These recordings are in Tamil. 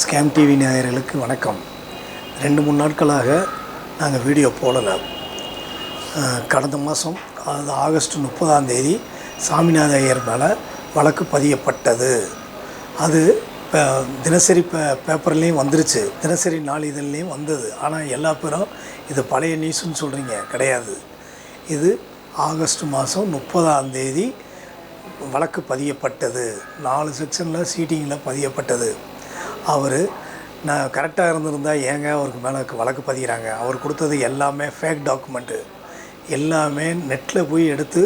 ஸ்கேம் டிவி நேயர்களுக்கு வணக்கம். ரெண்டு மூணு நாட்களாக நாங்கள் வீடியோ போடலை. கடந்த மாதம் அதாவது ஆகஸ்ட் முப்பதாம் தேதி சாமிநாத ஐயர் மேலே வழக்கு பதியப்பட்டது. அது இப்போ தினசரி பே பேப்பர்லேயும் வந்துருச்சு. தினசரி நாளிதழ்லேயும் வந்தது. ஆனால் எல்லா பேரும் இது பழைய நியூஸ்னு சொல்கிறீங்க கிடையாது. இது ஆகஸ்ட் மாதம் முப்பதாம் தேதி வழக்கு பதியப்பட்டது. நாலு செக்ஷனில் சீட்டிங்கில் பதியப்பட்டது. அவர் நான் கரெக்டாக இருந்திருந்தால் ஏங்க அவருக்கு மேலே வழக்கு பதிகிறாங்க? அவர் கொடுத்தது எல்லாமே ஃபேக் டாக்குமெண்ட்டு எல்லாமே நெட்டில் போய் எடுத்து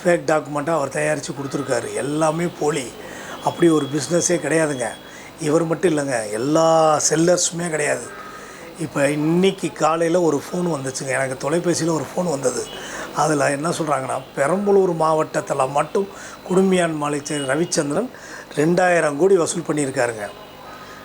ஃபேக் டாக்குமெண்ட்டாக அவர் தயாரித்து கொடுத்துருக்காரு. எல்லாமே போலி. அப்படி ஒரு பிஸ்னஸே கிடையாதுங்க. இவர் மட்டும் இல்லைங்க. எல்லா செல்லர்ஸுமே கிடையாது. இப்போ இன்னைக்கு காலையில் ஒரு ஃபோன் வந்துச்சுங்க. எனக்கு தொலைபேசியில் ஒரு ஃபோன் வந்தது. அதில் என்ன சொல்கிறாங்கன்னா பெரம்பலூர் மாவட்டத்தில் மட்டும் குடும்பியான் மாலை ரவிச்சந்திரன் ரெண்டாயிரம் கோடி வசூல் பண்ணியிருக்காருங்க.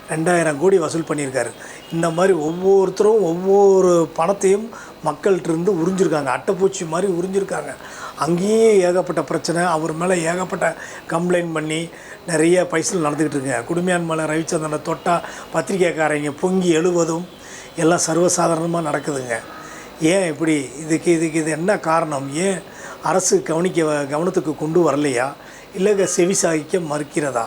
ரெண்டாயிரம் கோடி வசூல் பண்ணியிருக்காரு. இந்த மாதிரி ஒவ்வொருத்தரும் ஒவ்வொரு பணத்தையும் மக்கள்கிட்ட இருந்து உறிஞ்சிருக்காங்க. அட்டைப்பூச்சி மாதிரி உறிஞ்சிருக்காங்க. அங்கேயே ஏகப்பட்ட பிரச்சனை. அவர் மேலே ஏகப்பட்ட கம்ப்ளைண்ட் பண்ணி நிறைய பைசல் நடந்துக்கிட்டு இருக்குங்க குடுமையான் மேலே ரவிச்சந்திரனை தொட்டால் பத்திரிக்கைக்காரங்க பொங்கி எழுவதும் எல்லாம் சர்வசாதாரணமாக நடக்குதுங்க. ஏன் இப்படி? இதுக்கு இதுக்கு இது என்ன காரணம்? ஏன் அரசு கவனிக்க கவனத்துக்கு கொண்டு வரலையா? இல்லை செவிசாய்க்க மறுக்கிறதா?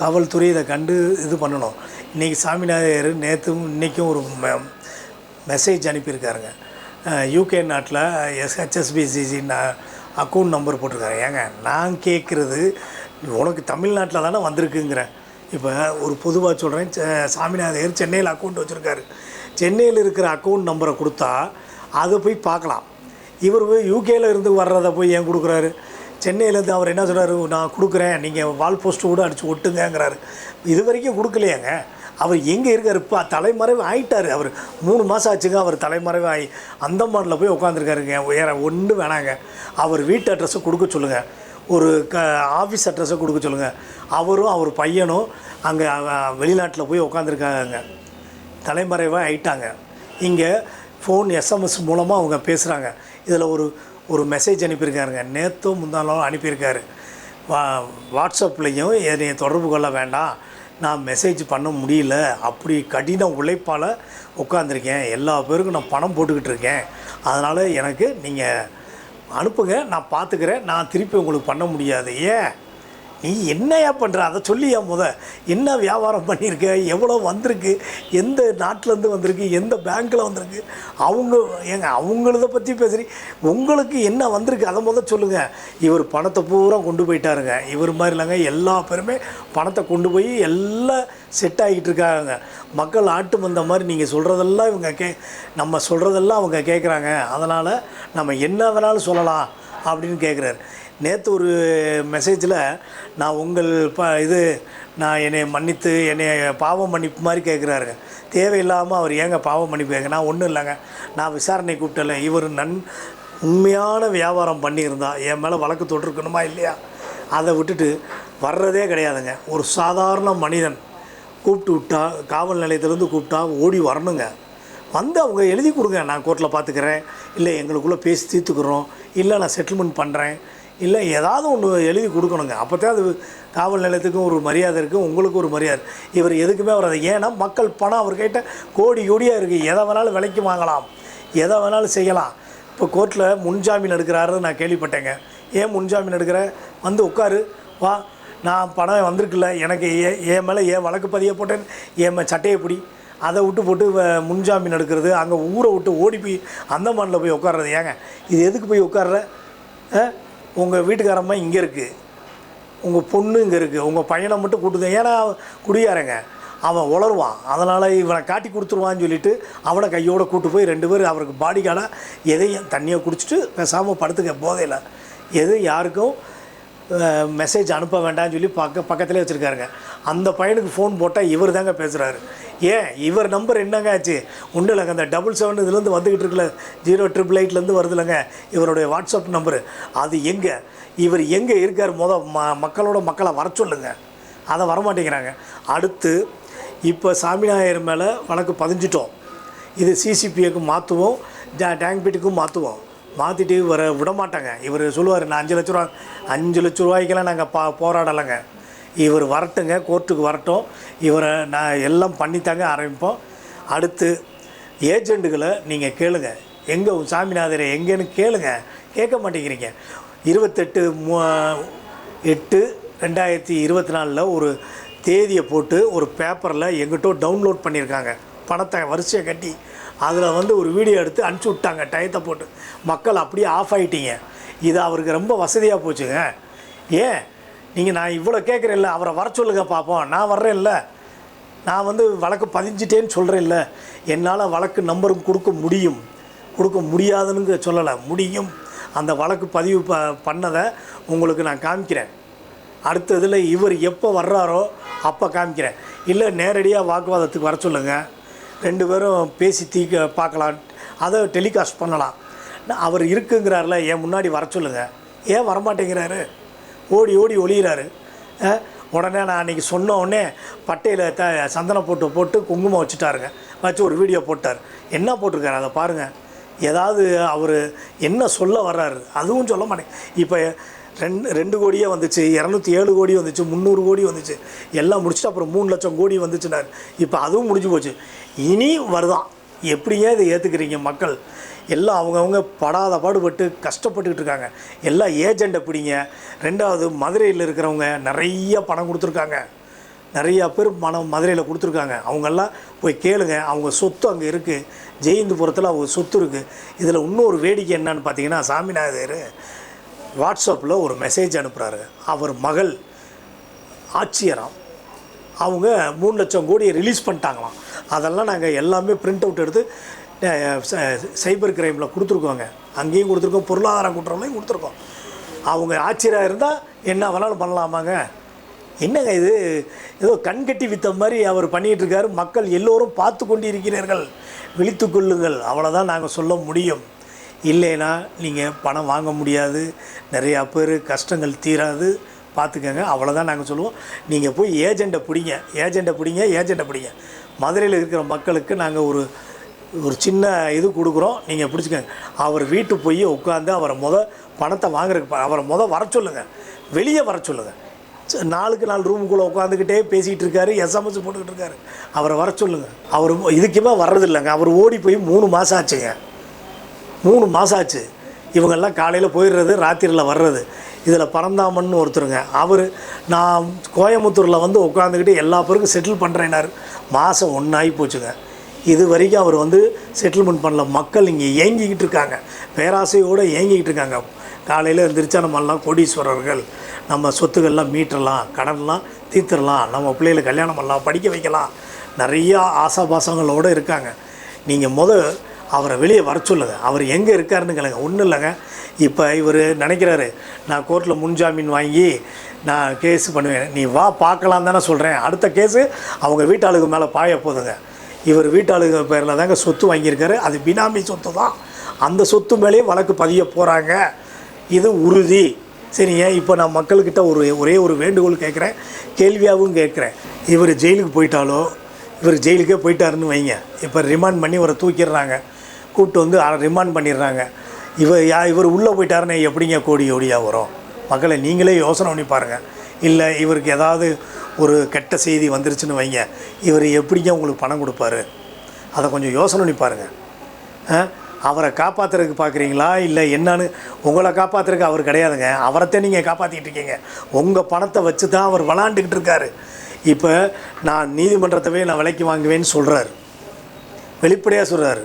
காவல்துறை இதை கண்டு இது பண்ணணும். இன்றைக்கி சாமிநாதர் நேற்றும் இன்றைக்கும் ஒரு மெ- மெசேஜ் அனுப்பியிருக்காருங்க. யூகே நாட்டில் எஸ்ஹெச்எஸ்பிசிசி அக்கௌண்ட் நம்பர் போட்டிருக்காரு. ஏங்க நான் கேட்குறது உனக்கு தமிழ்நாட்டில் தானே வந்திருக்குங்கிறேன் இப்போ ஒரு பொதுவாக சொல்கிறேன் சாமிநாதையர் சென்னையில் அக்கௌண்ட் வச்சுருக்காரு. சென்னையில் இருக்கிற அக்கௌண்ட் நம்பரை கொடுத்தா அதை போய் பார்க்கலாம். இவர் போய் யூகேல இருந்து வர்றதை போய் ஏன் கொடுக்குறாரு? சென்னையிலேருந்து அவர் என்ன சொல்கிறாரு நான் கொடுக்குறேன். நீங்கள் வால் போஸ்ட்டு கூட அடித்து ஒட்டுங்கிறாரு இது வரைக்கும் கொடுக்கலையாங்க. அவர் எங்கே இருக்கார்? இப்போ தலைமறைவு ஆகிட்டார் அவர். மூணு மாதம் ஆச்சுங்க அவர் தலைமறைவு ஆகி அந்தமானில் போய் உட்காந்துருக்காருங்க வேற ஒன்று வேணாங்க. அவர் வீட்டு அட்ரஸை கொடுக்க சொல்லுங்கள் ஒரு க ஆஃபீஸ் அட்ரஸை கொடுக்க சொல்லுங்கள் அவரும் அவர் பையனும் அங்கே வெளிநாட்டில் போய் உட்காந்துருக்காங்க தலைமறைவாக ஆயிட்டாங்க. இங்கே ஃபோன் எஸ்எம்எஸ் மூலமாக அவங்க பேசுகிறாங்க இதில் ஒரு ஒரு மெசேஜ் அனுப்பியிருக்காருங்க. நேற்றும் முந்தானாலும் அனுப்பியிருக்காரு. வா வாட்ஸ்அப்லேயும் என்னை தொடர்பு கொள்ள வேண்டாம். நான் மெசேஜ் பண்ண முடியல. அப்படி கடின உழைப்பால் உட்காந்துருக்கேன் எல்லா பேருக்கும் நான் பணம் போட்டுக்கிட்டு இருக்கேன். அதனால் எனக்கு நீங்கள் அனுப்புங்க. நான் பார்த்துக்கிறேன் நான் திருப்பி உங்களுக்கு பண்ண முடியாது. ஏன்? நீ என்னையா பண்ணுற அதை சொல்லியா முத? என்ன வியாபாரம் பண்ணியிருக்க எவ்வளோ வந்திருக்கு? எந்த நாட்டிலேருந்து வந்திருக்கு? எந்த பேங்க்கில் வந்திருக்கு? அவங்க ஏங்க அவங்களத பற்றி பேசுகிறீ உங்களுக்கு என்ன வந்திருக்கு? அதை முத சொல்லுங்கள் இவர் பணத்தை பூரா கொண்டு போயிட்டாருங்க. இவர் மாதிரி இல்லைங்க. எல்லா பேருமே பணத்தை கொண்டு போய் எல்லாம் செட் ஆகிட்டு இருக்காங்க மக்கள் ஆட்டு வந்த மாதிரி நீங்கள் சொல்கிறதெல்லாம் இவங்க கே நம்ம சொல்கிறதெல்லாம் அவங்க கேட்குறாங்க அதனால் நம்ம என்ன வேணாலும் சொல்லலாம். அப்படின்னு கேட்குறாரு நேற்று ஒரு மெசேஜில் நான் உங்கள் ப இது நான் என்னை மன்னித்து என்னை பாவம் மன்னிப்பு மாதிரி கேட்குறாருங்க தேவையில்லாமல் அவர் ஏங்க பாவம் மன்னிப்பு கேட்க நான் ஒன்றும் இல்லைங்க. நான் விசாரணை கூப்பிட்டல இவர் நன் உண்மையான வியாபாரம் பண்ணியிருந்தா என் மேலே வழக்கு தொட்டிருக்கணுமா இல்லையா? அதை விட்டுட்டு வர்றதே கிடையாதுங்க. ஒரு சாதாரண மனிதன் கூப்பிட்டு விட்டா காவல் நிலையத்திலேருந்து கூப்பிட்டா ஓடி வரணுங்க. வந்து அவங்க எழுதி கொடுங்க நான் கோர்ட்டில் பார்த்துக்கிறேன். இல்லை எங்களுக்குள்ளே பேசி தீர்த்துக்கிறோம். இல்லை நான் செட்டில்மெண்ட் பண்ணுறேன் இல்லை ஏதாவது ஒன்று எழுதி கொடுக்கணுங்க. அப்போ தான் அது காவல் நிலையத்துக்கும் ஒரு மரியாதை இருக்குது உங்களுக்கு ஒரு மரியாதை. இவர் எதுக்குமே வராது. ஏன்னா மக்கள் பணம் அவர்கிட்ட கோடி கோடியாக இருக்குது எதை வேணாலும் விலைக்கு வாங்கலாம். எதை வேணாலும் செய்யலாம். இப்போ கோர்ட்டில் முன்ஜாமீன் எடுக்கிறாருன்னு நான் கேள்விப்பட்டேங்க. ஏன் முன்ஜாமீன் எடுக்கிற? வந்து உட்காரு. வா நான் பணம் வந்திருக்குல்ல. எனக்கு ஏ என் மேலே ஏன் வழக்கு பதிய போட்டேன்? என் மே- சட்டையை பிடி. அதை விட்டு போட்டு வ- முன்ஜாமீன் எடுக்கிறது அங்கே ஊரை விட்டு ஓடி போய் அந்தமானில் போய் உட்கார்றது ஏங்க? இது எதுக்கு போய் உட்கார்ற? உங்கள் வீட்டுக்காரம்மா இங்கே இருக்குது உங்கள் பொண்ணு இங்கே இருக்குது உங்கள் பையனை மட்டும் கூட்டுது ஏன்னா குடியாரங்க அவன் உளருவான். அதனால் இவனை காட்டி கொடுத்துருவான்னு சொல்லிட்டு அவனை கையோடு கூட்டு போய் ரெண்டு பேர் அவருக்கு பாடி கார்டாக எதையும் தண்ணியை குடிச்சிட்டு பேசாமல் படுத்துக்க போதையில் எதுவும் யாருக்கும் மெசேஜ் அனுப்ப வேண்டாம்னு சொல்லி பக்க பக்கத்துலேயே வச்சுருக்காருங்க. அந்த பையனுக்கு ஃபோன் போட்டால் இவர் தாங்க பேசுகிறாரு ஏன்? இவர் நம்பர் என்னங்க ஆச்சு? ஒன்றும் இல்லைங்க அந்த டபுள் செவன் இதுலேருந்து வந்துக்கிட்டு இருக்கல ஜீரோ ட்ரிபிள் எயிட்லேருந்து வருதுல்லங்க இவருடைய வாட்ஸ்அப் நம்பரு அது எங்கே? இவர் எங்கே இருக்கார்? மொத ம மக்களோட மக்களை வர சொல்லுங்க. அதை வரமாட்டேங்கிறாங்க. அடுத்து இப்போ சாமிநாயர் மேலே வழக்கு பதிஞ்சிட்டோம். இது சிசிபிஐக்கு மாற்றுவோம் டேங்க் பீட்டுக்கும் மாற்றுவோம் மாற்றிட்டு வர விட மாட்டாங்க இவர் சொல்லுவார் நான் அஞ்சு லட்ச ரூபா அஞ்சு லட்ச ரூபாய்க்கெல்லாம் நாங்கள் பா போராடலைங்க. இவர் வரட்டுங்க கோர்ட்டுக்கு வரட்டும். இவரை நான் எல்லாம் பண்ணித்தாங்க ஆரம்பிப்போம். அடுத்து ஏஜெண்டுகளை நீங்கள் கேளுங்க. எங்கே சாமிநாதரை எங்கேன்னு கேளுங்க. கேட்க மாட்டேங்கிறீங்க. இருபத்தெட்டு மூ எட்டு ரெண்டாயிரத்தி இருபத்தி நாலில் ஒரு தேதியை போட்டு ஒரு பேப்பரில் எங்கிட்டோ டவுன்லோட் பண்ணியிருக்காங்க. பணத்தை வரிசையை கட்டி. அதில் வந்து ஒரு வீடியோ எடுத்து அனுப்பிச்சி விட்டாங்க டயத்தை போட்டு. மக்கள் அப்படியே ஆஃப் ஆகிட்டீங்க இது அவருக்கு ரொம்ப வசதியாக போச்சுங்க. ஏன்? நீங்கள் நான் இவ்வளோ கேட்குறேன்ல அவரை வர சொல்லுங்க பார்ப்போம் நான் வர்றேன்ல. நான் வந்து வழக்கு பதிஞ்சிட்டேன்னு சொல்கிறேன்ல என்னால் வழக்கு நம்பரும் கொடுக்க முடியும். கொடுக்க முடியாதுன்னு சொல்லலை. முடியும். அந்த வழக்கு பதிவு ப பண்ணதை உங்களுக்கு நான் காமிக்கிறேன். அடுத்ததில் இவர் எப்போ வர்றாரோ அப்போ காமிக்கிறேன். இல்லை நேரடியாக வாக்குவாதத்துக்கு வர சொல்லுங்கள் ரெண்டு பேரும் பேசி தீக்க பார்க்கலாம் அதை டெலிகாஸ்ட் பண்ணலாம். நான் அவர் இருக்குங்கிறார்ல என் முன்னாடி வர சொல்லுங்கள் ஏன் வரமாட்டேங்கிறாரு? ஓடி ஓடி ஒளிகிறாரு உடனே நான் அன்றைக்கி சொன்ன உடனே பட்டையில் த சந்தனம் போட்டு போட்டு குங்குமம் வச்சுட்டாருங்க. வச்சு ஒரு வீடியோ போட்டார். என்ன போட்டிருக்காரு? அதை பாருங்கள் ஏதாவது அவர் என்ன சொல்ல வர்றாரு? அதுவும் சொல்ல மாட்டேங்க. இப்போ ரெண்டு ரெண்டு கோடியே வந்துச்சு இரநூத்தி ஏழு கோடி வந்துச்சு முந்நூறு கோடி வந்துச்சு. எல்லாம் முடிச்சுட்டு அப்புறம் மூணு லட்சம் கோடி வந்துச்சுனார். இப்போ அதுவும் முடிஞ்சு போச்சு. இனி வருதான். எப்படிங்க இதை ஏற்றுக்கிறீங்க மக்கள்? எல்லாம் அவங்கவுங்க படாத பாடுபட்டு கஷ்டப்பட்டுக்கிட்டு இருக்காங்க. எல்லாம் ஏஜெண்டை பிடிங்க. ரெண்டாவது மதுரையில் இருக்கிறவங்க நிறைய பணம் கொடுத்துருக்காங்க. நிறையா பேர் பணம் மதுரையில் கொடுத்துருக்காங்க. அவங்கெல்லாம் போய் கேளுங்க. அவங்க சொத்து அங்கே இருக்குது ஜெயந்திபுரத்தில் அவங்க சொத்து இருக்குது இதில் இன்னொரு வேடிக்கை என்னன்னு பார்த்தீங்கன்னா சாமிநாதர் வாட்ஸ்அப்பில் ஒரு மெசேஜ் அனுப்புகிறாரு அவர் மகள் ஆட்சியராம் அவங்க மூணு லட்சம் கோடியை ரிலீஸ் பண்ணிட்டாங்களாம். அதெல்லாம் நாங்கள் எல்லாமே பிரிண்ட் அவுட் எடுத்து சைபர் கிரைமில் கொடுத்துருக்கோங்க. அங்கேயும் கொடுத்துருக்கோம். பொருளாதார குற்றங்களையும் கொடுத்துருக்கோம். அவங்க ஆட்சியராக இருந்தால் என்ன வேணாலும் பண்ணலாமாங்க? என்னங்க இது? ஏதோ கண்கட்டி வித்த மாதிரி அவர் பண்ணிகிட்ருக்காரு. மக்கள் எல்லோரும் பார்த்து கொண்டு இருக்கிறீர்கள் விழித்து கொள்ளுங்கள். அவ்வளோதான் நாங்கள் சொல்ல முடியும். இல்லைன்னா நீங்கள் பணம் வாங்க முடியாது. நிறையா பேர் கஷ்டங்கள் தீராது. பார்த்துக்கங்க. அவ்வளோதான் நாங்கள் சொல்லுவோம். நீங்கள் போய் ஏஜெண்ட்டை பிடிங்க. ஏஜெண்ட்டை பிடிங்க. ஏஜெண்ட்டை பிடிங்க. மதுரையில் இருக்கிற மக்களுக்கு நாங்கள் ஒரு ஒரு சின்ன இது கொடுக்குறோம். நீங்கள் பிடிச்சிக்கங்க. அவர் வீட்டுக்கு போய் உட்காந்து அவரை முத பணத்தை வாங்குறதுக்கு அவரை முத வர சொல்லுங்கள் வெளியே வர சொல்லுங்கள் ச- நாளுக்கு நாள் ரூமுக்குள்ளே உட்காந்துக்கிட்டே பேசிகிட்டு இருக்காரு எஸ்எம்எஸ் போட்டுக்கிட்டு இருக்காரு. அவரை வர சொல்லுங்கள் அவர் இதுக்குமே வர்றதில்லைங்க அவர் ஓடி போய் மூணு மாதம் ஆச்சுங்க. மூணு மாதம் ஆச்சு. இவங்கெல்லாம் காலையில் போயிடுறது ராத்திரியில் வர்றது. இதில் பரந்தாமன் ஒருத்தருங்க. அவர் நான் கோயம்புத்தூரில் வந்து உட்காந்துக்கிட்டு எல்லா பேருக்கும் செட்டில் பண்ணுறேன்னாரு மாதம் ஒன்றாகி போச்சுங்க. இது வரைக்கும் அவர் வந்து செட்டில்மெண்ட் பண்ணல. மக்கள் இங்கே ஏங்கிக்கிட்டு இருக்காங்க. பேராசையோடு ஏங்கிக்கிட்டு இருக்காங்க. காலையில் எந்திரிச்சா நம்மெல்லாம் கோடீஸ்வரர்கள். நம்ம சொத்துக்கள்லாம் மீட்டரலாம் கடன்லாம் தீர்த்துடலாம் நம்ம பிள்ளைகளை கல்யாணம் பண்ணலாம் படிக்க வைக்கலாம். நிறையா ஆசாபாசங்களோடு இருக்காங்க. நீங்கள் முத அவரை வெளியே வர சொல்லுங்க. அவர் எங்கே இருக்காருன்னு கேளுங்க. ஒன்றும் இல்லைங்க. இப்போ இவர் நினைக்கிறாரு நான் கோர்ட்டில் முன்ஜாமீன் வாங்கி நான் கேஸ் பண்ணுவேன். நீ வா பார்க்கலாம் தானே சொல்கிறேன் அடுத்த கேஸு அவங்க வீட்டாளுக்கு மேலே பாய போதுங்க. இவர் வீட்டாளுங்க பேரில் தாங்க சொத்து வாங்கியிருக்காரு. அது பினாமி சொத்து தான். அந்த சொத்து மேலேயும் வழக்கு பதிய போகிறாங்க இது உறுதி. சரிங்க இப்போ நான் மக்கள்கிட்ட ஒரு ஒரே ஒரு வேண்டுகோள் கேட்குறேன். கேள்வியாகவும் கேட்குறேன். இவர் ஜெயிலுக்கு போயிட்டாலோ இவர் ஜெயிலுக்கே போயிட்டாருன்னு வைங்க. இப்போ ரிமாண்ட் பண்ணி இவரை தூக்கிடுறாங்க. கூப்பிட்டு வந்து ரிமாண்ட் பண்ணிடுறாங்க. இவர் யா இவர் உள்ளே போயிட்டாருன்னு எப்படிங்க கோடி கோடியாக வரும்? மக்களை நீங்களே யோசனை பண்ணி பாருங்கள் இல்லை இவருக்கு ஏதாவது ஒரு கெட்ட செய்தி வந்துருச்சுன்னு வைங்க. இவர் எப்படிங்க உங்களுக்கு பணம் கொடுப்பாரு? அதை கொஞ்சம் யோசனை பண்ணி பாருங்கள் அவரை காப்பாற்றுறதுக்கு பார்க்குறீங்களா இல்லை என்னன்னு உங்களை காப்பாற்றுறதுக்கு அவர் கிடையாதுங்க. அவரைத்தான் நீங்கள் காப்பாற்றிக்கிட்டு இருக்கீங்க. உங்கள் பணத்தை வச்சு தான் அவர் விளாண்டுக்கிட்டு இருக்காரு. இப்போ நான் நீதிமன்றத்தவே நான் விலைக்கு வாங்குவேன்னு சொல்கிறாரு வெளிப்படையாக சொல்கிறாரு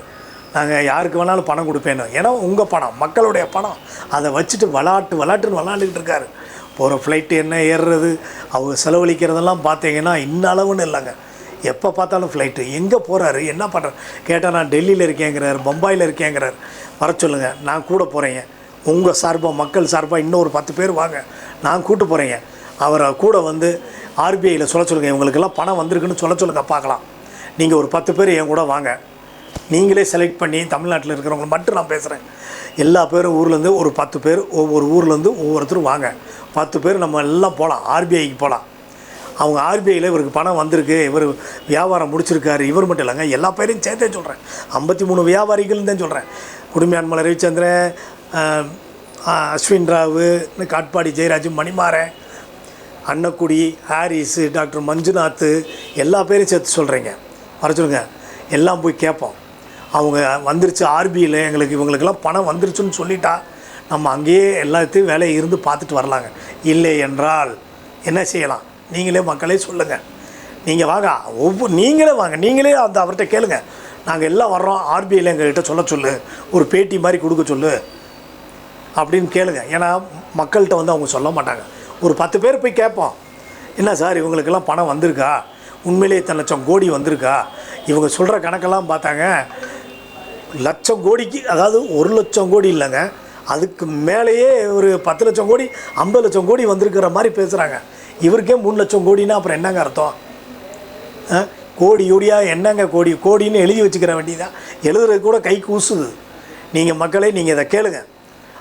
நாங்கள் யாருக்கு வேணாலும் பணம் கொடுப்பேன்னு. ஏன்னா உங்கள் பணம் மக்களுடைய பணம். அதை வச்சுட்டு விளாட்டு விளாட்டுன்னு விளாண்டுக்கிட்டு இருக்காரு. போகிற ஃப்ளைட்டு என்ன ஏறுறது? அவங்க செலவழிக்கிறதெல்லாம் பார்த்தீங்கன்னா இன்ன அளவுன்னு இல்லைங்க. எப்போ பார்த்தாலும் ஃப்ளைட்டு எங்கே போகிறாரு என்ன பண்ணுறாரு கேட்டால் நான் டெல்லியில் இருக்கேங்கிறார் பம்பாயில் இருக்கேங்கிறார். வர சொல்லுங்கள் நான் கூட போகிறேங்க உங்கள் சார்பாக மக்கள் சார்பாக இன்னும் ஒரு பத்து பேர் வாங்க. நான் கூட்டு போகிறேங்க அவரை கூட வந்து ஆர்பிஐயில் சொல்ல சொல்லுங்கள் இவங்களுக்கெல்லாம் பணம் வந்திருக்குன்னு சொல்ல சொல்லுங்கள் பார்க்கலாம். நீங்கள் ஒரு பத்து பேர் என் கூட வாங்க. நீங்களே செலக்ட் பண்ணி தமிழ்நாட்டில் இருக்கிறவங்க மட்டும் நான் பேசுகிறேன் எல்லா பேரும் ஊர்லேருந்து ஒரு பத்து பேர் ஒவ்வொரு ஊர்லேருந்து ஒவ்வொருத்தரும் வாங்க. பத்து பேர் நம்ம எல்லாம் போகலாம் ஆர்பிஐக்கு போகலாம் அவங்க ஆர்பிஐயில் இவருக்கு பணம் வந்திருக்கு. இவர் வியாபாரம் முடிச்சிருக்காரு. இவர் மட்டும் இல்லைங்க எல்லா பேரையும் சேர்த்தே சொல்கிறேன் ஐம்பத்தி மூணு வியாபாரிகள் தான் சொல்கிறேன் குடும்பியான்மலை ரவிச்சந்திரன் அஸ்வின் ராவு காட்பாடி ஜெயராஜ் மணிமாறன் அன்னக்குடி ஹாரிஸு டாக்டர் மஞ்சுநாத் எல்லா பேரையும் சேர்த்து சொல்கிறீங்க வர சொல்லுங்கள் எல்லாம் போய் கேட்போம். அவங்க வந்துருச்சு ஆர்பியில் எங்களுக்கு இவங்களுக்கெல்லாம் பணம் வந்துருச்சுன்னு சொல்லிட்டா நம்ம அங்கேயே எல்லாத்தையும் வேலையை இருந்து பார்த்துட்டு வரலாங்க. இல்லை என்றால் என்ன செய்யலாம்? நீங்களே மக்களே சொல்லுங்கள் நீங்கள் வாங்க ஒவ்வொரு நீங்களே வாங்க நீங்களே அந்த அவர்கிட்ட கேளுங்க. நாங்கள் எல்லாம் வர்றோம் ஆர்பிஐயில் எங்கள்கிட்ட சொல்ல சொல்லு ஒரு பேட்டி மாதிரி கொடுக்க சொல்லு அப்படின்னு கேளுங்க. ஏன்னா மக்கள்கிட்ட வந்து அவங்க சொல்ல மாட்டாங்க. ஒரு பத்து பேர் போய் கேட்போம் என்ன சார் இவங்களுக்கெல்லாம் பணம் வந்திருக்கா? உண்மையிலேயே இத்தனை லட்சம் கோடி வந்திருக்கா? இவங்க சொல்கிற கணக்கெல்லாம் பார்த்தாங்க லட்சம் கோடிக்கு அதாவது ஒரு லட்சம் கோடி இல்லைங்க. அதுக்கு மேலேயே ஒரு பத்து லட்சம் கோடி ஐம்பது லட்சம் கோடி வந்திருக்கிற மாதிரி பேசுகிறாங்க இவருக்கே மூணு லட்சம் கோடின்னா அப்புறம் என்னங்க அர்த்தம்? ஆ? கோடி யூடியா என்னங்க கோடி? கோடின்னு எழுதி வச்சுக்கிற வேண்டியதான் எழுதுறது கூட கை கூசுது. நீங்கள் மக்களே நீங்கள் இதை கேளுங்க.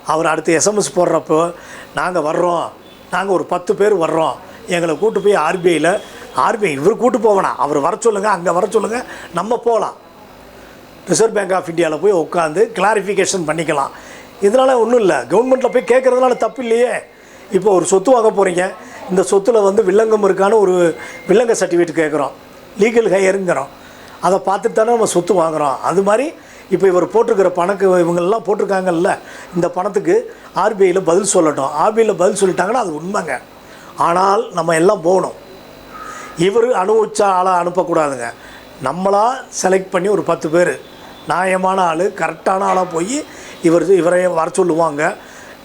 அவர் அடுத்து எஸ்எம்எஸ் போடுறப்போ நாங்கள் வர்றோம். நாங்கள் ஒரு பத்து பேர் வர்றோம். எங்களை கூட்டு போய் ஆர்பிஐயில் ஆர்பிஐ இவர் கூட்டு போவேணாம் அவர் வர சொல்லுங்கள் அங்கே வர சொல்லுங்கள் நம்ம போகலாம். ரிசர்வ் பேங்க் ஆஃப் இந்தியாவில் போய் உட்காந்து கிளாரிஃபிகேஷன் பண்ணிக்கலாம். இதனால் ஒன்றும் இல்லை. கவர்மெண்ட்டில் போய் கேட்குறதுனால தப்பு இல்லையே. இப்போ ஒரு சொத்து வாங்க போகிறீங்க இந்த சொத்தில் வந்து வில்லங்கம் இருக்கான்னு ஒரு வில்லங்க சர்டிஃபிகேட் கேட்குறோம் லீகல் ஹையருங்கிறோம் அதை பார்த்துட்டு தானே நம்ம சொத்து வாங்குகிறோம் அது மாதிரி இப்போ இவர் போட்டிருக்கிற பணக்கு இவங்கெல்லாம் போட்டிருக்காங்கல்ல. இந்த பணத்துக்கு ஆர்பிஐயில் பதில் சொல்லட்டும். ஆர்பிஐயில் பதில் சொல்லிட்டாங்கன்னா அது உண்மைங்க. ஆனால் நம்ம எல்லாம் போகணும். இவர் அனுபவிச்ச ஆளாக அனுப்பக்கூடாதுங்க. நம்மளாக செலக்ட் பண்ணி ஒரு பத்து பேர். நியாயமான ஆள் கரெக்டான ஆளாக போய் இவர் இவரையும் வர சொல்லுவாங்க.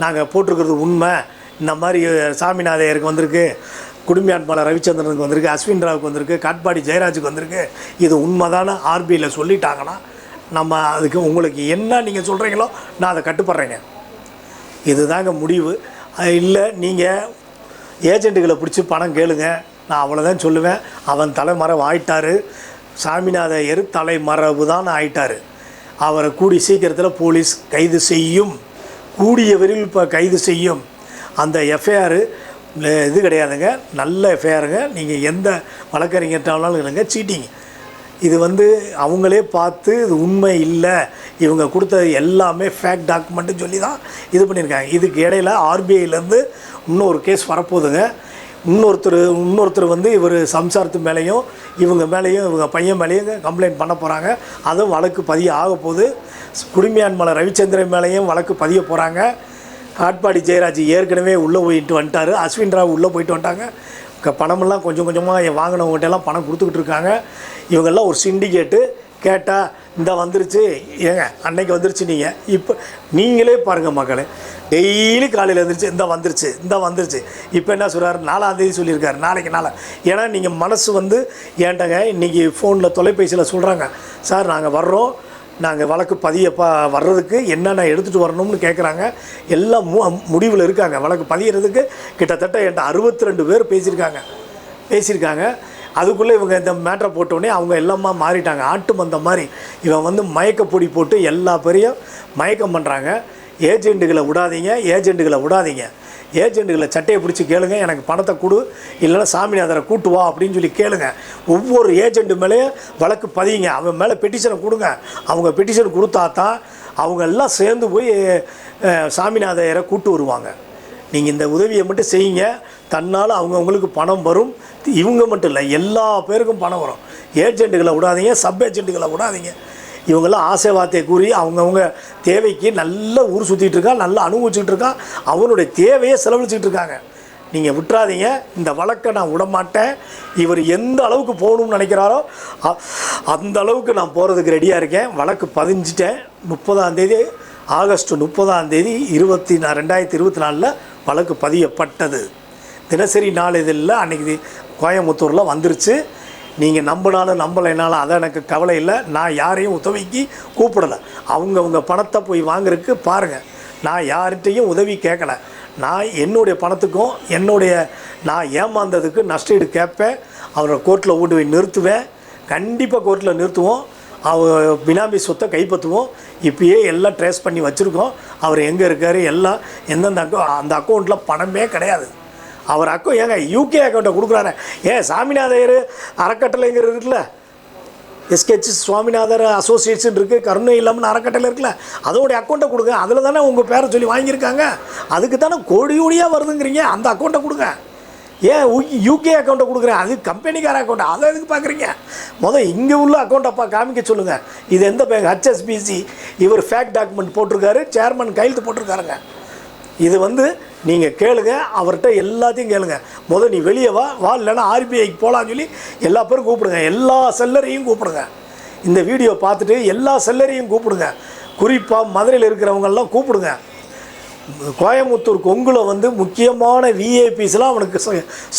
நாங்கள் போட்டிருக்கிறது உண்மை. இந்த மாதிரி சாமிநாதையருக்கு வந்திருக்கு குடும்பியான்பாளர் ரவிச்சந்திரனுக்கு வந்திருக்கு அஸ்வின் ராவுக்கு வந்திருக்கு காட்பாடி ஜெயராஜுக்கு வந்திருக்கு. இது உண்மைதான ஆர்பியில் சொல்லிட்டாங்கன்னா நம்ம அதுக்கு உங்களுக்கு என்ன நீங்கள் சொல்கிறீங்களோ நான் அதை கட்டுப்படுறேங்க. இதுதாங்க முடிவு. இல்லை நீங்கள் ஏஜென்ட்டுகளை பிடிச்சி பணம் கேளுங்க. நான் அவ்வளோதான் சொல்லுவேன். அவன் தலைமறை ஆயிட்டாரு சாமிநாத ஐயர் தலைமரபு தான் ஆயிட்டார். அவரை கூடி சீக்கிரத்தில் போலீஸ் கைது செய்யும். கூடிய விரைவில் இப்போ கைது செய்யும். அந்த எஃப்ஐஆர் இது கிடையாதுங்க. நல்ல எஃப்ஐஆருங்க. நீங்கள் எந்த வழக்கறிஞர்கிட்டாலும் இல்லைங்க சீட்டிங். இது வந்து அவங்களே பார்த்து இது உண்மை இல்லை. இவங்க கொடுத்தது எல்லாமே ஃபேக் டாக்குமெண்ட்டுன்னு சொல்லி தான் இது பண்ணியிருக்காங்க. இதுக்கு இடையில ஆர்பிஐலேருந்து இன்னொரு கேஸ் வரப்போகுதுங்க. இன்னொருத்தர் இன்னொருத்தர் வந்து இவர் சம்சாரத்து மேலேயும் இவங்க மேலேயும் இவங்க பையன் மேலேயும் கம்ப்ளைண்ட் பண்ண போகிறாங்க அதுவும் வழக்கு பதிய ஆக போகுது. குடிமையான்மலை ரவிச்சந்திரன் மேலேயும் வழக்கு பதிய போகிறாங்க காட்பாடி ஜெயராஜ் ஏற்கனவே உள்ளே போயிட்டு வந்துட்டார். அஸ்வின் ராவ் உள்ளே போயிட்டு வந்துட்டாங்க. பணமெல்லாம் கொஞ்சம் கொஞ்சமாக வாங்கினவங்ககிட்ட எல்லாம் பணம் கொடுத்துக்கிட்டு இருக்காங்க. இவங்கெல்லாம் ஒரு சிண்டிகேட்டு கேட்டால் இந்த வந்துருச்சு. ஏங்க அன்னைக்கு வந்துருச்சு நீங்கள் இப்போ நீங்களே பாருங்கள் மக்களே. டெய்லி காலையில் வந்துருச்சு இந்த வந்துருச்சு இந்த வந்துருச்சு. இப்போ என்ன சொல்கிறார் நாலாந்தேதி சொல்லியிருக்காரு. நாளைக்கு நாளை. ஏன்னா நீங்கள் மனசு வந்து ஏன்டங்க இன்றைக்கி ஃபோனில் தொலைபேசியில் சொல்கிறாங்க சார் நாங்கள் வர்றோம். நாங்கள் வழக்கு பதிய ப வர்றதுக்கு என்னென்ன எடுத்துகிட்டு வரணும்னு கேட்குறாங்க எல்லாம் மு முடிவில் இருக்காங்க. வழக்கு பதியறதுக்கு கிட்டத்தட்ட என்கிட்ட அறுபத்தி ரெண்டு பேர் பேசியிருக்காங்க. பேசியிருக்காங்க. அதுக்குள்ளே இவங்க இந்த மேட்ரை போட்டோடனே அவங்க எல்லாமா மாறிட்டாங்க. ஆட்டு மந்த மாதிரி. இவன் வந்து மயக்கப்பொடி போட்டு எல்லா பேரையும் மயக்கம் பண்ணுறாங்க ஏஜென்ட்டுகளை விடாதீங்க ஏஜென்ட்டுகளை விடாதீங்க. ஏஜெண்ட்டுகளை சட்டையை பிடிச்சி கேளுங்க எனக்கு பணத்தை கொடு இல்லைன்னா சாமிநாதரை கூட்டு வா அப்படின்னு சொல்லி கேளுங்க. ஒவ்வொரு ஏஜெண்ட்டு மேலேயும் வழக்கு பதியுங்க. அவன் மேலே பெட்டிஷனை கொடுங்க. அவங்க பெட்டிஷன் கொடுத்தா தான் அவங்க எல்லாம் சேர்ந்து போய் சாமிநாதையரை கூட்டு வருவாங்க. நீங்கள் இந்த உதவியை மட்டும் செய்யுங்க. தன்னால் அவங்கவுங்களுக்கு பணம் வரும். இவங்க மட்டும் இல்லை எல்லா பேருக்கும் பணம் வரும். ஏஜென்ட்டுகளை விடாதீங்க சப் ஏஜெண்ட்டுகளை விடாதீங்க. இவங்கெல்லாம் ஆசை வார்த்தையை கூறி அவங்கவுங்க தேவைக்கு நல்ல ஊர் சுற்றிட்டு இருக்கான் நல்லா அனுபவிச்சுட்டு இருக்கான் அவனுடைய தேவையை செலவழிச்சிக்கிட்டு இருக்காங்க. நீங்கள் விட்டுறாதீங்க இந்த வழக்கை நான் விட மாட்டேன் இவர் எந்த அளவுக்கு போகணும்னு நினைக்கிறாரோ அந்த அளவுக்கு நான் போகிறதுக்கு ரெடியாக இருக்கேன். வழக்கு பதிஞ்சிட்டேன். முப்பதாம் தேதி ஆகஸ்ட் முப்பதாம் தேதி இருபத்தி நான் ரெண்டாயிரத்தி இருபத்தி நாலில் வழக்கு பதியப்பட்டது. தினசரி நாளிதழில் அன்றைக்கி கோயம்புத்தூரில் வந்துருச்சு. நீங்கள் நம்பினாலும் நம்பலைனாலும் அதை எனக்கு கவலை இல்லை. நான் யாரையும் உதவிக்கு கூப்பிடலை. அவங்கவுங்க பணத்தை போய் வாங்குறதுக்கு பாருங்கள் நான் யார்கிட்டையும் உதவி கேட்கல. நான் என்னுடைய பணத்துக்கும் என்னுடைய நான் ஏமாந்ததுக்கு நஷ்டஈடு கேட்பேன். அவரை கோர்ட்டில் ஓட்டு போய் நிறுத்துவேன். கண்டிப்பாக கோர்ட்டில் நிறுத்துவோம். அவர் பினாமி சொத்தை கைப்பற்றுவோம். இப்பயே எல்லாம் ட்ரேஸ் பண்ணி வச்சுருக்கோம். அவர் எங்கே இருக்கார்? எல்லாம் எந்தெந்த அக்கௌ அந்த அக்கௌண்ட்டில் பணமே கிடையாது. அவர் அக்கௌ ஏங்க யூகே அக்கௌண்ட்டை கொடுக்குறாரு. ஏன் சாமிநாதையர் அறக்கட்டளைங்கிறது இருக்குல்ல? எஸ்கேச் சுவாமிநாதர் அசோசியேஷன் இருக்குது கருணை இல்லாமல் அறக்கட்டளை இருக்குல்ல? அதோடைய அக்கௌண்ட்டை கொடுங்க. அதில் தானே உங்கள் பேரை சொல்லி வாங்கியிருக்காங்க. அதுக்கு தானே கோடி கோடியாக வருதுங்கிறீங்க. அந்த அக்கௌண்ட்டை கொடுங்க. ஏன் யூகே அக்கௌண்ட்டை கொடுக்குறேன். அது கம்பெனிக்கார அக்கௌண்ட் அதை எதுக்கு பார்க்குறீங்க முதல் இங்கே உள்ள அக்கௌண்ட்டப்பா காமிக்க சொல்லுங்கள் இது எந்த பேங்க் ஹெச்எஸ்பிசி இவர் ஃபேக் டாக்குமெண்ட் போட்டிருக்காரு. சேர்மன் கையெழுத்து போட்டிருக்காருங்க. இது வந்து நீங்கள் கேளுங்க அவர்கிட்ட எல்லாத்தையும் கேளுங்க. முதல் நீ வெளியே வா வா இல்லைன்னா ஆர்பிஐக்கு போகலான்னு சொல்லி எல்லா பேரும் கூப்பிடுங்க. எல்லா செல்லரையும் கூப்பிடுங்க. இந்த வீடியோ பார்த்துட்டு எல்லா செல்லரையும் கூப்பிடுங்க. குறிப்பாக மதுரையில் இருக்கிறவங்கெல்லாம் கூப்பிடுங்க. கோயம்புத்தூர் கொங்குல வந்து முக்கியமான விஐபிஸ்லாம் அவனுக்கு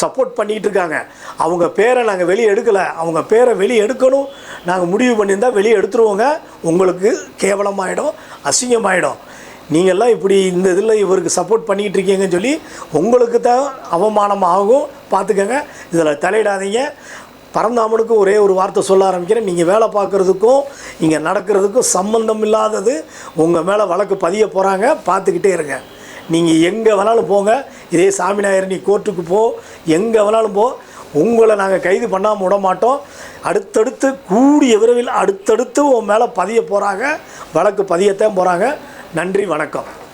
சப்போர்ட் பண்ணிகிட்டு இருக்காங்க. அவங்க பேரை நாங்கள் வெளியே எடுக்கலை. அவங்க பேரை வெளியே எடுக்கணும். நாங்கள் முடிவு பண்ணியிருந்தால் வெளியே எடுத்துருவோங்க. உங்களுக்கு கேவலமாயிடும் அசிங்கமாயிடும். நீங்கள்லாம் இப்படி இந்த இதில் இவருக்கு சப்போர்ட் பண்ணிக்கிட்டு இருக்கீங்கன்னு சொல்லி உங்களுக்கு தான் அவமானம் ஆகும். பார்த்துக்கங்க. இதில் தலையிடாதீங்க. பரந்தாமனுக்கு ஒரே ஒரு வார்த்தை சொல்ல ஆரம்பிக்கிறேன். நீங்கள் வேலை பார்க்குறதுக்கும் இங்கே நடக்கிறதுக்கும் சம்மந்தம் இல்லாதது உங்கள் மேலே வழக்கு பதிய போகிறாங்க பார்த்துக்கிட்டே இருங்க. நீங்கள் எங்கே வேணாலும் போங்க. இதே சாமிநாயர் நீ கோர்ட்டுக்கு போ. எங்கே வேணாலும் போ. உங்களை நாங்கள் கைது பண்ணாமல் விட மாட்டோம். அடுத்தடுத்து கூடிய விரைவில் அடுத்தடுத்து உன் மேலே பதிய போகிறாங்க வழக்கு பதியத்தான் போகிறாங்க நன்றி வணக்கம்.